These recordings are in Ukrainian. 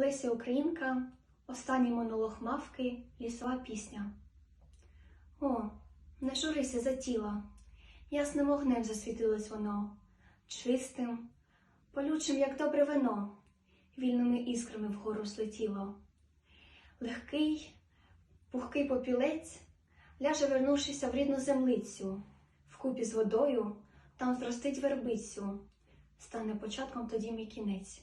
Леся Українка, останній монолог мавки, лісова пісня. О, не журися за тіло, ясним вогнем засвітилось воно, чистим, полючим, як добре вино, вільними іскрами вгору злетіло. Легкий, пухкий попілець ляже, вернувшися в рідну землицю, вкупі з водою там зростить вербицю, стане початком тоді мій кінець.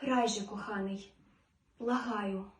Грай же, коханий, благаю.